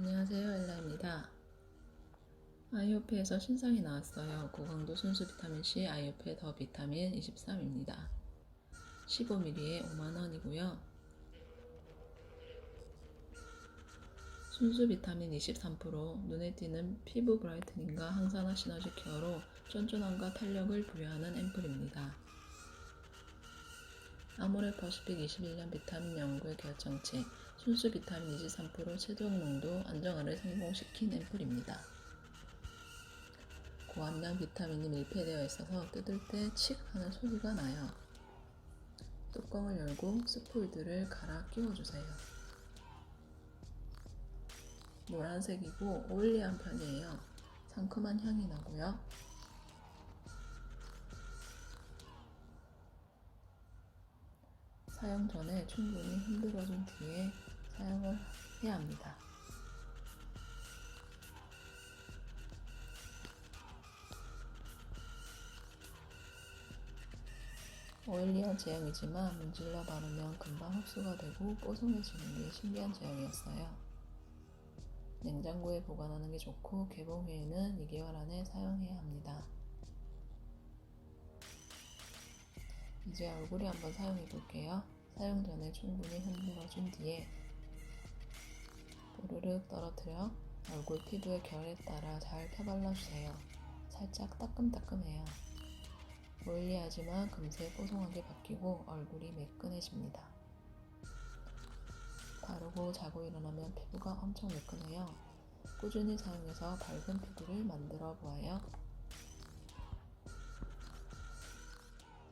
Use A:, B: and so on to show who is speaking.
A: 안녕하세요 엘라입니다. 아이오피에서 신상이 나왔어요. 고강도 순수 비타민C 아이오피 더 비타민 23입니다. 15ml에 5만원이고요. 순수 비타민 23% 눈에 띄는 피부 브라이트닝과 항산화 시너지 케어로 쫀쫀함과 탄력을 부여하는 앰플입니다. 아모레 퍼시픽 21년 비타민 연구의 결정체 순수 비타민 23% 최종 농도 안정화를 성공시킨 앰플입니다. 고함량 비타민이 밀폐되어 있어서 뜯을 때 칙 하는 소리가 나요. 뚜껑을 열고 스포이드를 갈아 끼워주세요. 노란색이고 오일리한 편이에요. 상큼한 향이 나고요. 사용 전에 충분히 흔들어준 뒤에 사용을 해야 합니다. 오일리한 제형이지만 문질러 바르면 금방 흡수가 되고 뽀송해지는 게 신기한 제형이었어요. 냉장고에 보관하는 게 좋고 개봉 후에는 2개월 안에 사용해야 합니다. 이제 얼굴에 한번 사용해 볼게요. 사용 전에 충분히 흔들어 준 뒤에 보 르륵 떨어뜨려 얼굴 피부의 결에 따라 잘 펴발라주세요. 살짝 따끔따끔해요. 오일리하지만 금세 뽀송하게 바뀌고 얼굴이 매끈해집니다. 바르고 자고 일어나면 피부가 엄청 매끈해요. 꾸준히 사용해서 밝은 피부를 만들어 보아요.